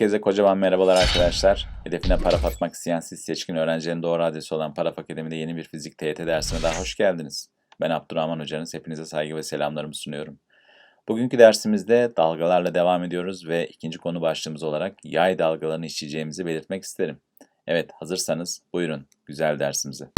Herkese kocaman merhabalar arkadaşlar. Hedefine para atmak isteyen siz seçkin öğrencilerin doğru adresi olan Paraf Akademi'de yeni bir fizik TYT dersine daha hoş geldiniz. Ben Abdurrahman hocanız. Hepinize saygı ve selamlarımı sunuyorum. Bugünkü dersimizde dalgalarla devam ediyoruz ve ikinci konu başlığımız olarak yay dalgalarını işleyeceğimizi belirtmek isterim. Evet hazırsanız buyurun güzel dersimize.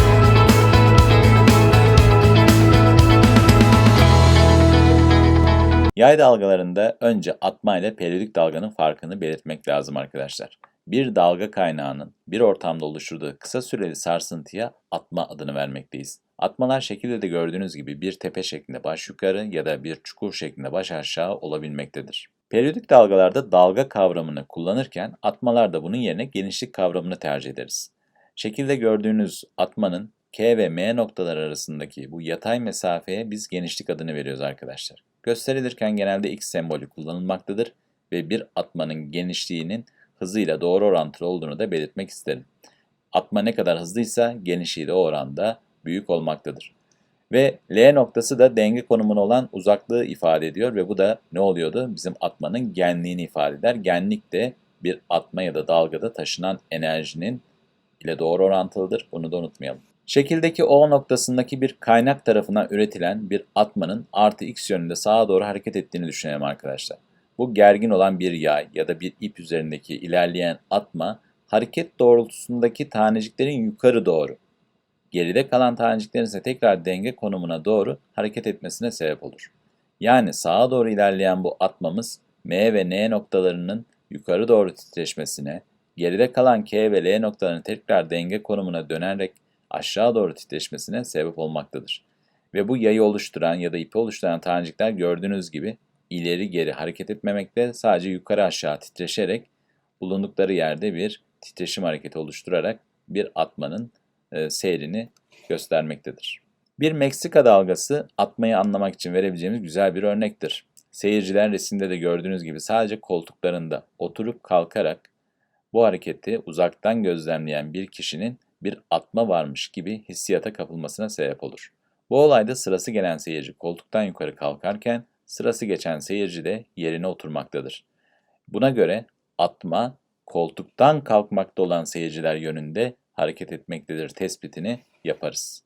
Yay dalgalarında önce atma ile periyodik dalganın farkını belirtmek lazım arkadaşlar. Bir dalga kaynağının bir ortamda oluşturduğu kısa süreli sarsıntıya atma adını vermekteyiz. Atmalar şekilde de gördüğünüz gibi bir tepe şeklinde baş yukarı ya da bir çukur şeklinde baş aşağı olabilmektedir. Periyodik dalgalarda dalga kavramını kullanırken atmalarda bunun yerine genişlik kavramını tercih ederiz. Şekilde gördüğünüz atmanın K ve M noktalar arasındaki bu yatay mesafeye biz genişlik adını veriyoruz arkadaşlar. Gösterilirken genelde X sembolü kullanılmaktadır ve bir atmanın genişliğinin hızıyla doğru orantılı olduğunu da belirtmek isterim. Atma ne kadar hızlıysa genişliği de o oranda büyük olmaktadır. Ve L noktası da denge konumuna olan uzaklığı ifade ediyor ve bu da ne oluyordu? Bizim atmanın genliğini ifade eder. Genlik de bir atma ya da dalgada taşınan enerjinin ile doğru orantılıdır. Bunu da unutmayalım. Şekildeki O noktasındaki bir kaynak tarafından üretilen bir atmanın artı x yönünde sağa doğru hareket ettiğini düşünelim arkadaşlar. Bu gergin olan bir yay ya da bir ip üzerindeki ilerleyen atma hareket doğrultusundaki taneciklerin yukarı doğru, geride kalan taneciklerin ise tekrar denge konumuna doğru hareket etmesine sebep olur. Yani sağa doğru ilerleyen bu atmamız M ve N noktalarının yukarı doğru titreşmesine, geride kalan K ve L noktalarının tekrar denge konumuna dönerek aşağı doğru titreşmesine sebep olmaktadır. Ve bu yayı oluşturan ya da ipi oluşturan tanecikler gördüğünüz gibi ileri geri hareket etmemekte sadece yukarı aşağı titreşerek bulundukları yerde bir titreşim hareketi oluşturarak bir atmanın e, seyrini göstermektedir. Bir Meksika dalgası atmayı anlamak için verebileceğimiz güzel bir örnektir. Seyirciler resimde de gördüğünüz gibi sadece koltuklarında oturup kalkarak bu hareketi uzaktan gözlemleyen bir kişinin bir atma varmış gibi hissiyata kapılmasına sebep olur. Bu olayda sırası gelen seyirci koltuktan yukarı kalkarken sırası geçen seyirci de yerine oturmaktadır. Buna göre atma koltuktan kalkmakta olan seyirciler yönünde hareket etmektedir tespitini yaparız.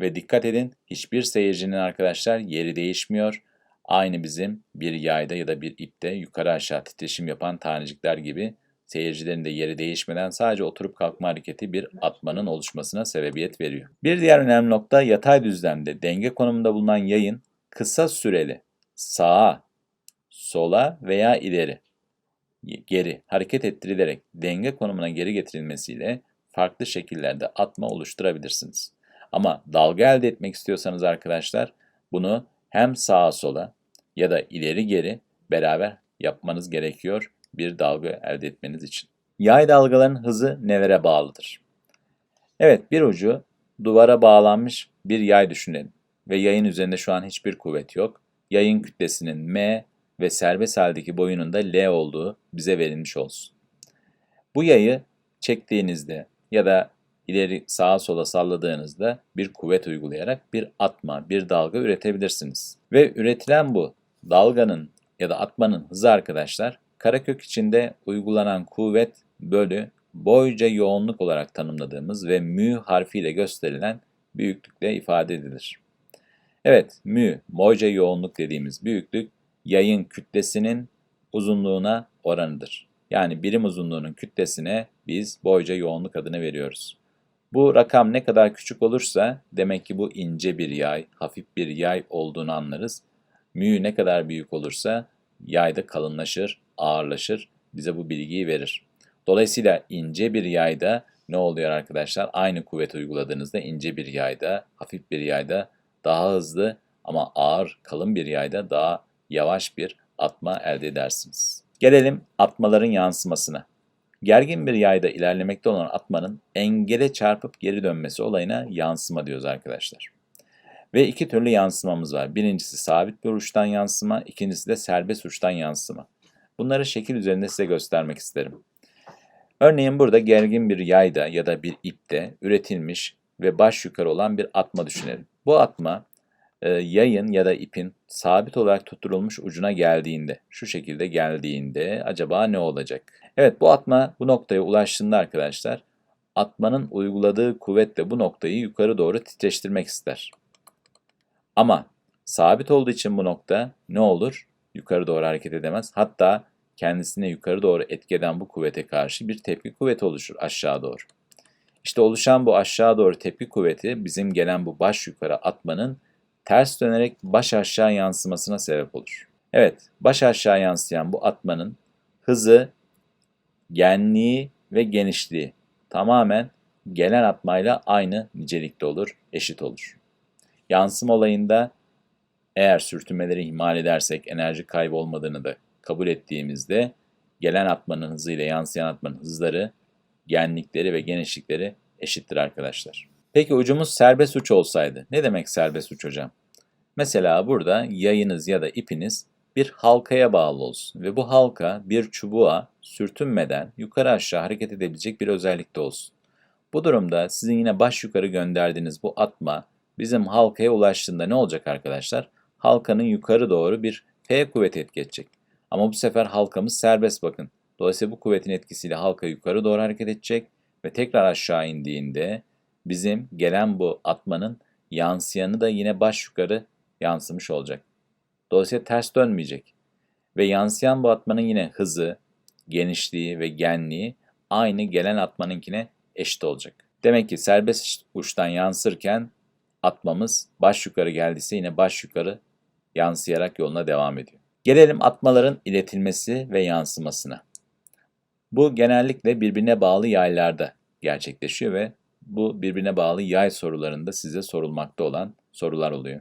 Ve dikkat edin hiçbir seyircinin arkadaşlar yeri değişmiyor. Aynı bizim bir yayda ya da bir ipte yukarı aşağı titreşim yapan tanecikler gibi seyircilerin de yeri değişmeden sadece oturup kalkma hareketi bir atmanın oluşmasına sebebiyet veriyor. Bir diğer önemli nokta yatay düzlemde denge konumunda bulunan yayın kısa süreli sağa, sola veya ileri, geri hareket ettirilerek denge konumuna geri getirilmesiyle farklı şekillerde atma oluşturabilirsiniz. Ama dalga elde etmek istiyorsanız arkadaşlar bunu hem sağa sola ya da ileri geri beraber yapmanız gerekiyor bir dalga elde etmeniz için. Yay dalgaların hızı nelere bağlıdır? Evet bir ucu duvara bağlanmış bir yay düşünelim ve yayın üzerinde şu an hiçbir kuvvet yok. Yayın kütlesinin m ve serbest haldeki boyunun da l olduğu bize verilmiş olsun. Bu yayı çektiğinizde ya da ileri sağa sola salladığınızda bir kuvvet uygulayarak bir atma, bir dalga üretebilirsiniz. Ve üretilen bu dalganın ya da atmanın hızı arkadaşlar karekök içinde uygulanan kuvvet bölü boyca yoğunluk olarak tanımladığımız ve mü harfiyle gösterilen büyüklükle ifade edilir. Evet, mü, boyca yoğunluk dediğimiz büyüklük yayın kütlesinin uzunluğuna oranıdır. Yani birim uzunluğunun kütlesine biz boyca yoğunluk adını veriyoruz. Bu rakam ne kadar küçük olursa demek ki bu ince bir yay, hafif bir yay olduğunu anlarız. Mü ne kadar büyük olursa yay da kalınlaşır, ağırlaşır, bize bu bilgiyi verir. Dolayısıyla ince bir yayda ne oluyor arkadaşlar? Aynı kuvvet uyguladığınızda ince bir yayda, hafif bir yayda daha hızlı ama ağır, kalın bir yayda daha yavaş bir atma elde edersiniz. Gelelim atmaların yansımasına. Gergin bir yayda ilerlemekte olan atmanın engele çarpıp geri dönmesi olayına yansıma diyoruz arkadaşlar. Ve iki türlü yansımamız var. Birincisi sabit bir uçtan yansıma, ikincisi de serbest uçtan yansıma. Bunları şekil üzerinde size göstermek isterim. Örneğin burada gergin bir yayda ya da bir ipte üretilmiş ve baş yukarı olan bir atma düşünelim. Bu atma e, yayın ya da ipin sabit olarak tutturulmuş ucuna geldiğinde, şu şekilde geldiğinde acaba ne olacak? Evet bu atma bu noktaya ulaştığında arkadaşlar atmanın uyguladığı kuvvetle bu noktayı yukarı doğru titreştirmek ister. Ama sabit olduğu için bu nokta ne olur? Yukarı doğru hareket edemez. Hatta kendisine yukarı doğru etki eden bu kuvvete karşı bir tepki kuvveti oluşur aşağı doğru. İşte oluşan bu aşağı doğru tepki kuvveti bizim gelen bu baş yukarı atmanın ters dönerek baş aşağı yansımasına sebep olur. Evet, baş aşağı yansıyan bu atmanın hızı, genliği ve genişliği tamamen gelen atmayla aynı nicelikte olur, eşit olur. Yansım olayında eğer sürtünmeleri ihmal edersek enerji kaybı olmadığını da kabul ettiğimizde gelen atmanın hızı ile yansıyan atmanın hızları, genlikleri ve genişlikleri eşittir arkadaşlar. Peki ucumuz serbest uç olsaydı. Ne demek serbest uç hocam? Mesela burada yayınız ya da ipiniz bir halkaya bağlı olsun ve bu halka bir çubuğa sürtünmeden yukarı aşağı hareket edebilecek bir özellikte olsun. Bu durumda sizin yine baş yukarı gönderdiğiniz bu atma bizim halkaya ulaştığında ne olacak arkadaşlar? Halkanın yukarı doğru bir F kuvveti etki edecek. Ama bu sefer halkamız serbest bakın. Dolayısıyla bu kuvvetin etkisiyle halka yukarı doğru hareket edecek ve tekrar aşağı indiğinde bizim gelen bu atmanın yansıyanı da yine baş yukarı yansımış olacak. Dolayısıyla ters dönmeyecek. Ve yansıyan bu atmanın yine hızı, genişliği ve genliği aynı gelen atmanınkine eşit olacak. Demek ki serbest uçtan yansırken atmamız baş yukarı geldiyse yine baş yukarı yansıyarak yoluna devam ediyor. Gelelim atmaların iletilmesi ve yansımasına. Bu genellikle birbirine bağlı yaylarda gerçekleşiyor ve bu birbirine bağlı yay sorularında size sorulmakta olan sorular oluyor.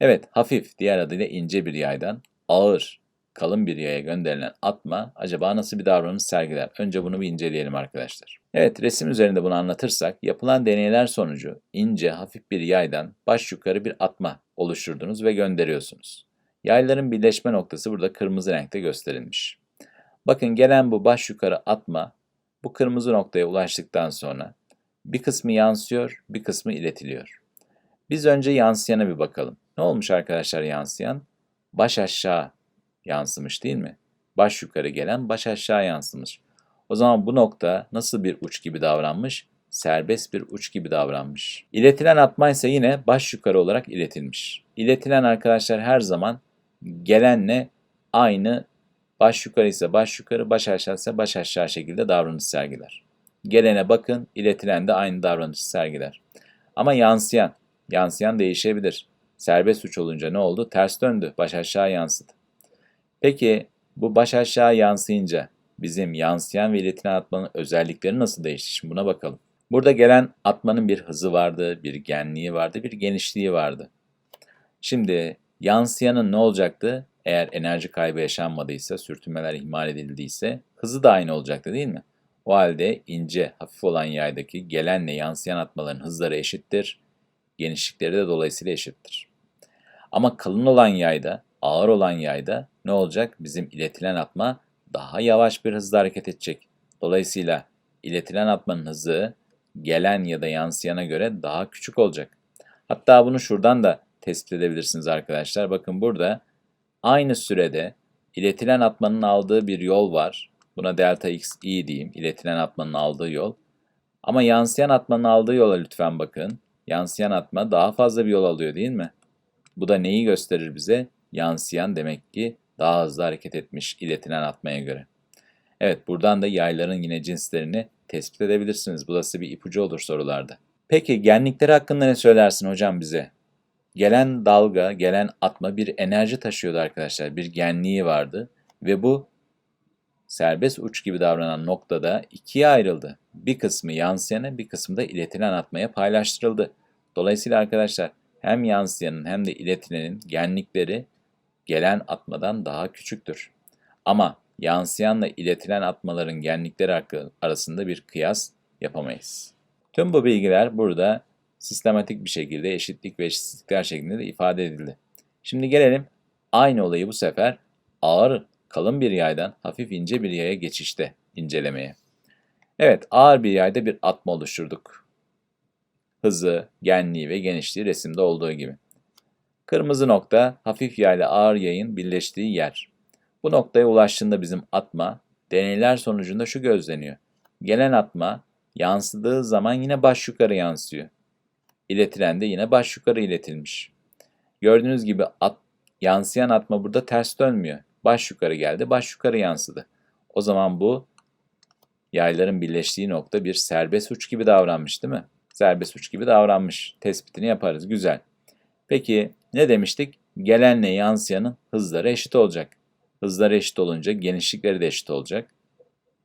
Evet, hafif, diğer adıyla ince bir yaydan ağır, kalın bir yaya gönderilen atma acaba nasıl bir davranış sergiler? Önce bunu bir inceleyelim arkadaşlar. Evet, resim üzerinde bunu anlatırsak, yapılan deneyler sonucu ince, hafif bir yaydan baş yukarı bir atma oluşturdunuz ve gönderiyorsunuz. Yayların birleşme noktası burada kırmızı renkte gösterilmiş. Bakın gelen bu baş yukarı atma bu kırmızı noktaya ulaştıktan sonra bir kısmı yansıyor, bir kısmı iletiliyor. Biz önce yansıyana bir bakalım. Ne olmuş arkadaşlar yansıyan? Baş aşağı yansımış değil mi? Baş yukarı gelen baş aşağı yansımış. O zaman bu nokta nasıl bir uç gibi davranmış? Serbest bir uç gibi davranmış. İletilen atma ise yine baş yukarı olarak iletilmiş. İletilen arkadaşlar her zaman gelenle aynı baş yukarı ise baş yukarı, baş aşağı ise baş aşağı şekilde davranış sergiler. Gelene bakın, iletilen de aynı davranışı sergiler. Ama yansıyan, yansıyan değişebilir. Serbest uç olunca ne oldu? Ters döndü, baş aşağı yansıdı. Peki bu baş aşağı yansıyınca bizim yansıyan ve iletilen atmanın özellikleri nasıl değişti? Şimdi buna bakalım. Burada gelen atmanın bir hızı vardı, bir genliği vardı, bir genişliği vardı. Şimdi yansıyanın ne olacaktı? Eğer enerji kaybı yaşanmadıysa, sürtünmeler ihmal edildiyse hızı da aynı olacaktı değil mi? O halde ince, hafif olan yaydaki gelenle yansıyan atmaların hızları eşittir. Genişlikleri de dolayısıyla eşittir. Ama kalın olan yayda, ağır olan yayda ne olacak? Bizim iletilen atma daha yavaş bir hızla hareket edecek. Dolayısıyla iletilen atmanın hızı gelen ya da yansıyana göre daha küçük olacak. Hatta bunu şuradan da tespit edebilirsiniz arkadaşlar. Bakın burada aynı sürede iletilen atmanın aldığı bir yol var. Buna delta x i diyeyim. İletilen atmanın aldığı yol. Ama yansıyan atmanın aldığı yola lütfen bakın. Yansıyan atma daha fazla bir yol alıyor değil mi? Bu da neyi gösterir bize? Yansıyan demek ki daha hızlı hareket etmiş iletilen atmaya göre. Evet buradan da yayların yine cinslerini tespit edebilirsiniz. Bu da size bir ipucu olur sorularda. Peki genlikleri hakkında ne söylersin hocam bize? Gelen dalga, gelen atma bir enerji taşıyordu arkadaşlar. Bir genliği vardı ve bu serbest uç gibi davranan noktada ikiye ayrıldı. Bir kısmı yansıyana, bir kısmı da iletilen atmaya paylaştırıldı. Dolayısıyla arkadaşlar hem yansıyanın hem de iletilenin genlikleri gelen atmadan daha küçüktür. Ama yansıyanla iletilen atmaların genlikleri arasında bir kıyas yapamayız. Tüm bu bilgiler burada sistematik bir şekilde eşitlik ve eşitsizlikler şeklinde de ifade edildi. Şimdi gelelim aynı olayı bu sefer ağır kalın bir yaydan hafif ince bir yaya geçişte incelemeye. Evet ağır bir yayda bir atma oluşturduk. Hızı, genliği ve genişliği resimde olduğu gibi. Kırmızı nokta hafif yay ile ağır yayın birleştiği yer. Bu noktaya ulaştığında bizim atma deneyler sonucunda şu gözleniyor. Gelen atma yansıdığı zaman yine baş yukarı yansıyor. İletilen de yine baş yukarı iletilmiş. Gördüğünüz gibi at, yansıyan atma burada ters dönmüyor. Baş yukarı geldi, baş yukarı yansıdı. O zaman bu yayların birleştiği nokta bir serbest uç gibi davranmış değil mi? Serbest uç gibi davranmış. Tespitini yaparız. Güzel. Peki ne demiştik? Gelenle yansıyanın hızları eşit olacak. Hızları eşit olunca genişlikleri de eşit olacak.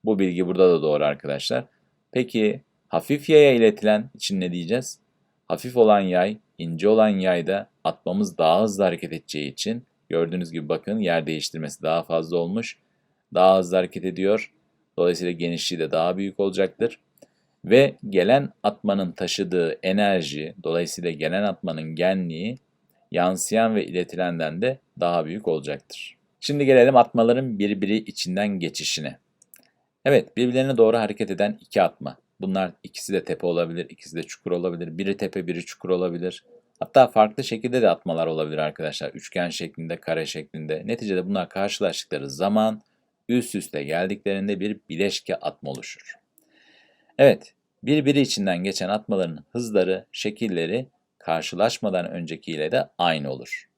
Bu bilgi burada da doğru arkadaşlar. Peki hafif yaya iletilen için ne diyeceğiz? Hafif olan yay, ince olan yayda atmamız daha hızlı hareket edeceği için gördüğünüz gibi bakın yer değiştirmesi daha fazla olmuş. Daha hızlı hareket ediyor. Dolayısıyla genişliği de daha büyük olacaktır. Ve gelen atmanın taşıdığı enerji, dolayısıyla gelen atmanın genliği yansıyan ve iletilenden de daha büyük olacaktır. Şimdi gelelim atmaların birbiri içinden geçişine. Evet, birbirlerine doğru hareket eden iki atma. Bunlar ikisi de tepe olabilir, ikisi de çukur olabilir. Biri tepe, biri çukur olabilir. Hatta farklı şekilde de atmalar olabilir arkadaşlar. Üçgen şeklinde, kare şeklinde. Neticede bunlar karşılaştıkları zaman üst üste geldiklerinde bir bileşke atma oluşur. Evet, birbiri içinden geçen atmaların hızları, şekilleri karşılaşmadan öncekiyle de aynı olur.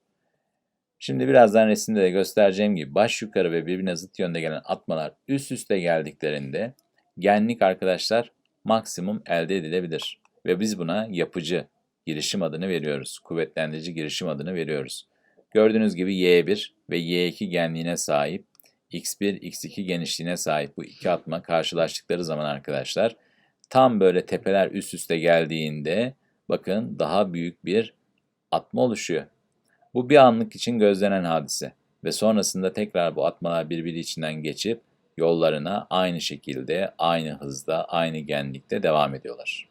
Şimdi birazdan resimde de göstereceğim gibi baş yukarı ve birbirine zıt yönde gelen atmalar üst üste geldiklerinde genlik arkadaşlar maksimum elde edilebilir. Ve biz buna yapıcı girişim adını veriyoruz. Kuvvetlendirici girişim adını veriyoruz. Gördüğünüz gibi Y1 ve Y2 genliğine sahip, X1, X2 genişliğine sahip bu iki atma karşılaştıkları zaman arkadaşlar tam böyle tepeler üst üste geldiğinde bakın daha büyük bir atma oluşuyor. Bu bir anlık için gözlenen hadise ve sonrasında tekrar bu atmalar birbiri içinden geçip yollarına aynı şekilde, aynı hızda, aynı genlikte devam ediyorlar.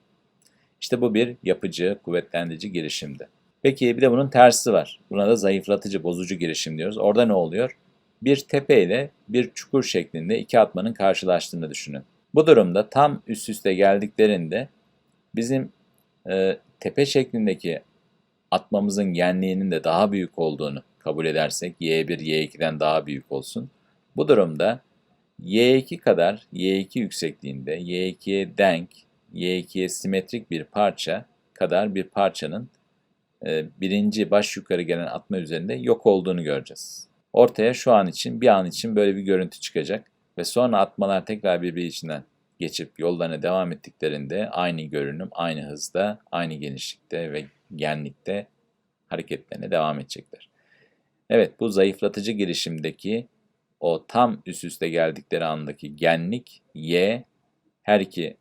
İşte bu bir yapıcı, kuvvetlendirici girişimdi. Peki bir de bunun tersi var. Buna da zayıflatıcı, bozucu girişim diyoruz. Orada ne oluyor? Bir tepe ile bir çukur şeklinde iki atmanın karşılaştığını düşünün. Bu durumda tam üst üste geldiklerinde bizim e, tepe şeklindeki atmamızın genliğinin de daha büyük olduğunu kabul edersek y1 y2'den daha büyük olsun. Bu durumda y2 kadar y2 yüksekliğinde y2'ye denk, y2'ye simetrik bir parça kadar bir parçanın e, birinci baş yukarı gelen atma üzerinde yok olduğunu göreceğiz. Ortaya şu an için bir an için böyle bir görüntü çıkacak ve sonra atmalar tekrar birbiri içinden geçip yollarına devam ettiklerinde aynı görünüm, aynı hızda, aynı genişlikte ve genlikte hareketlerine devam edecekler. Evet bu zayıflatıcı girişimdeki o tam üst üste geldikleri andaki genlik y her iki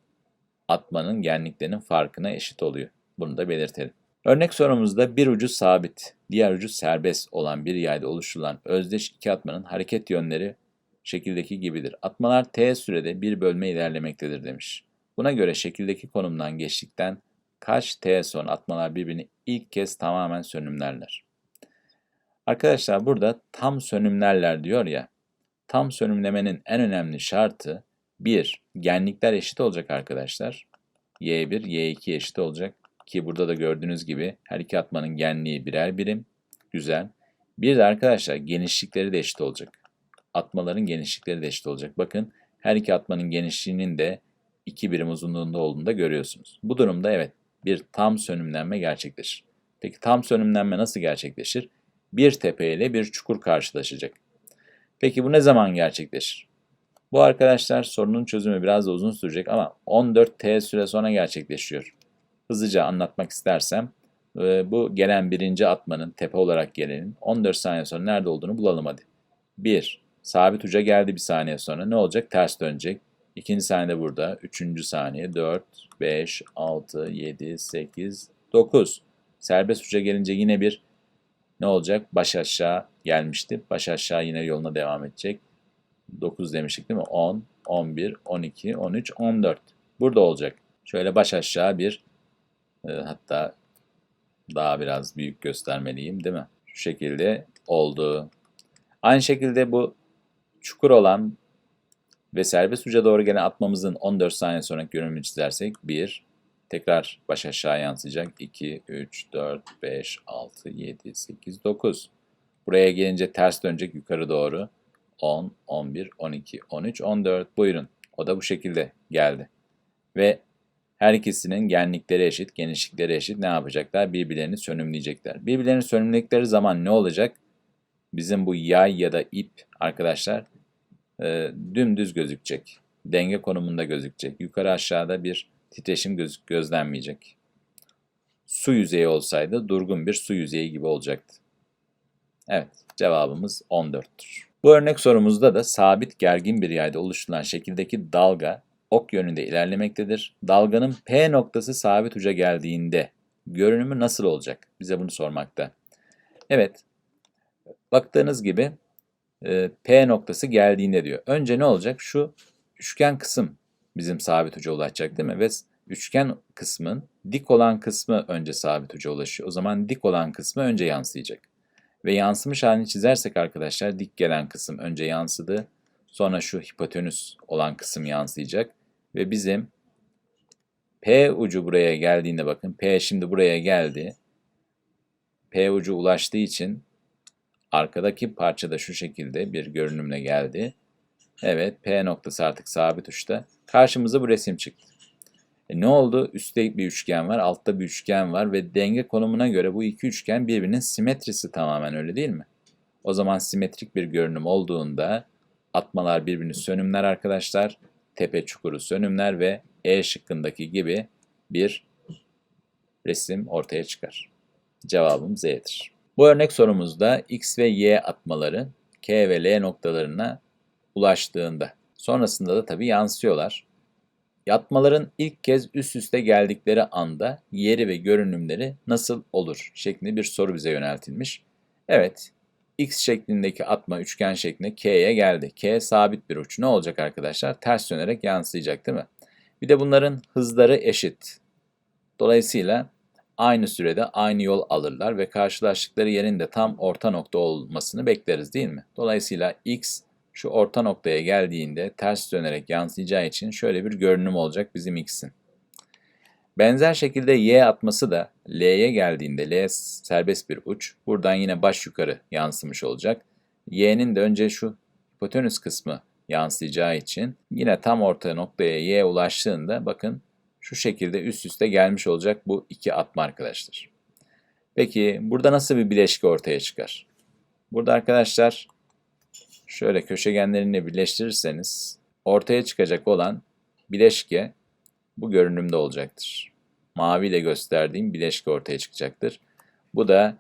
atmanın genliklerinin farkına eşit oluyor. Bunu da belirtelim. Örnek sorumuzda bir ucu sabit, diğer ucu serbest olan bir yayda oluşturulan özdeş iki atmanın hareket yönleri şekildeki gibidir. Atmalar t sürede bir bölme ilerlemektedir demiş. Buna göre şekildeki konumdan geçtikten kaç t sonra atmalar birbirini ilk kez tamamen sönümlerler. Arkadaşlar burada tam sönümlerler diyor ya. Tam sönümlemenin en önemli şartı 1. Genlikler eşit olacak arkadaşlar. Y1, Y2 eşit olacak. Ki burada da gördüğünüz gibi her iki atmanın genliği birer birim. Güzel. Bir de arkadaşlar genişlikleri de eşit olacak. Atmaların genişlikleri de eşit olacak. Bakın her iki atmanın genişliğinin de 2 birim uzunluğunda olduğunu da görüyorsunuz. Bu durumda evet bir tam sönümlenme gerçekleşir. Peki tam sönümlenme nasıl gerçekleşir? Bir tepe ile bir çukur karşılaşacak. Peki bu ne zaman gerçekleşir? Bu arkadaşlar sorunun çözümü biraz da uzun sürecek ama 14T süre sonra gerçekleşiyor. Hızlıca anlatmak istersem e, bu gelen birinci atmanın tepe olarak gelenin 14 saniye sonra nerede olduğunu bulalım hadi. 1. Sabit uca geldi bir saniye sonra ne olacak? Ters dönecek. İkinci saniye burada. Üçüncü saniye 4, 5, 6, 7, 8, 9. Serbest uca gelince yine bir ne olacak? Baş aşağı gelmişti. Baş aşağı yine yoluna devam edecek. 9 demiştik değil mi? 10, 11, 12, 13, 14. Burada olacak. Şöyle baş aşağı bir e, hatta daha biraz büyük göstermeliyim değil mi? Şu şekilde oldu. Aynı şekilde bu çukur olan ve serbest uca doğru gelen atmamızın 14 saniye sonraki görünümünü çizersek 1, Tekrar baş aşağı yansıyacak. 2, 3, 4, 5, 6, 7, 8, 9. Buraya gelince ters dönecek yukarı doğru. 10, 11, 12, 13, 14. Buyurun. O da bu şekilde geldi. Ve her ikisinin genlikleri eşit, genişlikleri eşit ne yapacaklar? Birbirlerini sönümleyecekler. Birbirlerini sönümledikleri zaman ne olacak? Bizim bu yay ya da ip arkadaşlar e, dümdüz gözükecek. Denge konumunda gözükecek. Yukarı aşağıda bir titreşim göz, gözlenmeyecek. Su yüzeyi olsaydı durgun bir su yüzeyi gibi olacaktı. Evet, cevabımız 14'tür. Bu örnek sorumuzda da sabit gergin bir yayda oluşturulan şekildeki dalga ok yönünde ilerlemektedir. Dalganın P noktası sabit uca geldiğinde görünümü nasıl olacak? Bize bunu sormakta. Evet, baktığınız gibi e, P noktası geldiğinde diyor. Önce ne olacak? Şu üçgen kısım bizim sabit uca ulaşacak değil mi? Ve üçgen kısmın dik olan kısmı önce sabit uca ulaşıyor. O zaman dik olan kısmı önce yansıyacak. Ve yansımış halini çizersek arkadaşlar dik gelen kısım önce yansıdı. Sonra şu hipotenüs olan kısım yansıyacak. Ve bizim P ucu buraya geldiğinde bakın P şimdi buraya geldi. P ucu ulaştığı için arkadaki parça da şu şekilde bir görünümle geldi. Evet P noktası artık sabit uçta. Karşımıza bu resim çıktı. E ne oldu? Üstte bir üçgen var, altta bir üçgen var ve denge konumuna göre bu iki üçgen birbirinin simetrisi tamamen öyle değil mi? O zaman simetrik bir görünüm olduğunda atmalar birbirini sönümler arkadaşlar. Tepe çukuru sönümler ve E şıkkındaki gibi bir resim ortaya çıkar. Cevabım Z'dir. Bu örnek sorumuzda X ve Y atmaları K ve L noktalarına ulaştığında sonrasında da tabii yansıyorlar. Yatmaların ilk kez üst üste geldikleri anda yeri ve görünümleri nasıl olur şeklinde bir soru bize yöneltilmiş. Evet, X şeklindeki atma üçgen şeklinde K'ye geldi. K sabit bir uç. Ne olacak arkadaşlar? Ters dönerek yansıyacak değil mi? Bir de bunların hızları eşit. Dolayısıyla aynı sürede aynı yol alırlar ve karşılaştıkları yerin de tam orta nokta olmasını bekleriz değil mi? Dolayısıyla X şu orta noktaya geldiğinde ters dönerek yansıyacağı için şöyle bir görünüm olacak bizim x'in. Benzer şekilde y atması da l'ye geldiğinde l serbest bir uç. Buradan yine baş yukarı yansımış olacak. y'nin de önce şu hipotenüs kısmı yansıyacağı için yine tam orta noktaya y ulaştığında bakın şu şekilde üst üste gelmiş olacak bu iki atma arkadaşlar. Peki burada nasıl bir bileşki ortaya çıkar? Burada arkadaşlar şöyle köşegenlerini birleştirirseniz ortaya çıkacak olan bileşke bu görünümde olacaktır. Mavi ile gösterdiğim bileşke ortaya çıkacaktır. Bu da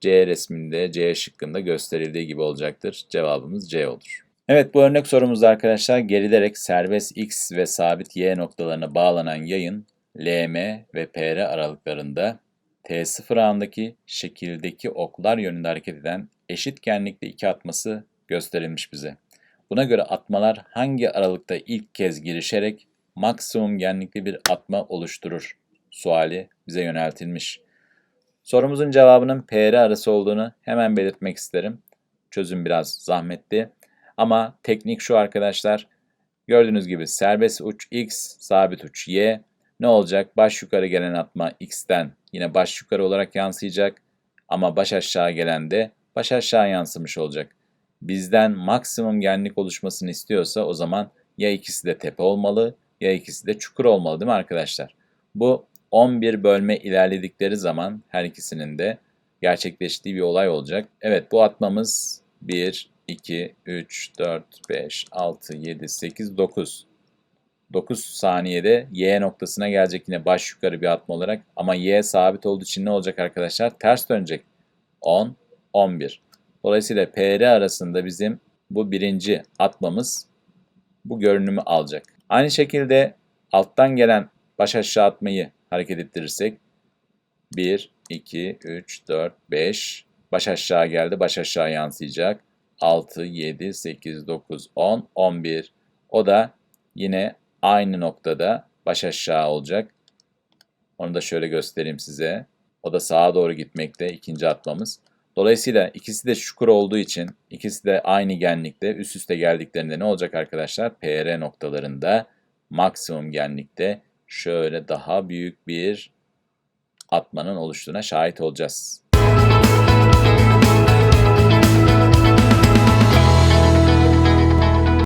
C resminde, C şıkkında gösterildiği gibi olacaktır. Cevabımız C olur. Evet bu örnek sorumuzda arkadaşlar gerilerek serbest X ve sabit Y noktalarına bağlanan yayın LM ve PR aralıklarında T0 andaki şekildeki oklar yönünde hareket eden eşit genlikte iki atması gösterilmiş bize. Buna göre atmalar hangi aralıkta ilk kez girişerek maksimum genlikli bir atma oluşturur? Suali bize yöneltilmiş. Sorumuzun cevabının PR arası olduğunu hemen belirtmek isterim. Çözüm biraz zahmetli. Ama teknik şu arkadaşlar. Gördüğünüz gibi serbest uç x, sabit uç y. Ne olacak? Baş yukarı gelen atma x'ten yine baş yukarı olarak yansıyacak. Ama baş aşağı gelen de baş aşağı yansımış olacak bizden maksimum genlik oluşmasını istiyorsa o zaman ya ikisi de tepe olmalı ya ikisi de çukur olmalı değil mi arkadaşlar? Bu 11 bölme ilerledikleri zaman her ikisinin de gerçekleştiği bir olay olacak. Evet bu atmamız 1, 2, 3, 4, 5, 6, 7, 8, 9. 9 saniyede Y noktasına gelecek yine baş yukarı bir atma olarak. Ama Y sabit olduğu için ne olacak arkadaşlar? Ters dönecek. 10, 11. Dolayısıyla PR arasında bizim bu birinci atmamız bu görünümü alacak. Aynı şekilde alttan gelen baş aşağı atmayı hareket ettirirsek 1, 2, 3, 4, 5 baş aşağı geldi. Baş aşağı yansıyacak. 6, 7, 8, 9, 10, 11. O da yine aynı noktada baş aşağı olacak. Onu da şöyle göstereyim size. O da sağa doğru gitmekte ikinci atmamız. Dolayısıyla ikisi de çukur olduğu için ikisi de aynı genlikte üst üste geldiklerinde ne olacak arkadaşlar? PR noktalarında maksimum genlikte şöyle daha büyük bir atmanın oluştuğuna şahit olacağız.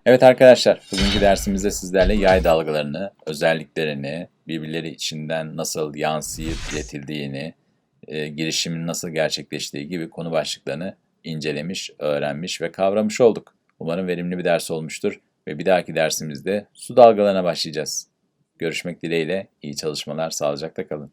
Evet arkadaşlar, bugünkü dersimizde sizlerle yay dalgalarını, özelliklerini, birbirleri içinden nasıl yansıyıp iletildiğini, e, girişimin nasıl gerçekleştiği gibi konu başlıklarını incelemiş, öğrenmiş ve kavramış olduk. Umarım verimli bir ders olmuştur ve bir dahaki dersimizde su dalgalarına başlayacağız. Görüşmek dileğiyle, iyi çalışmalar, sağlıcakla kalın.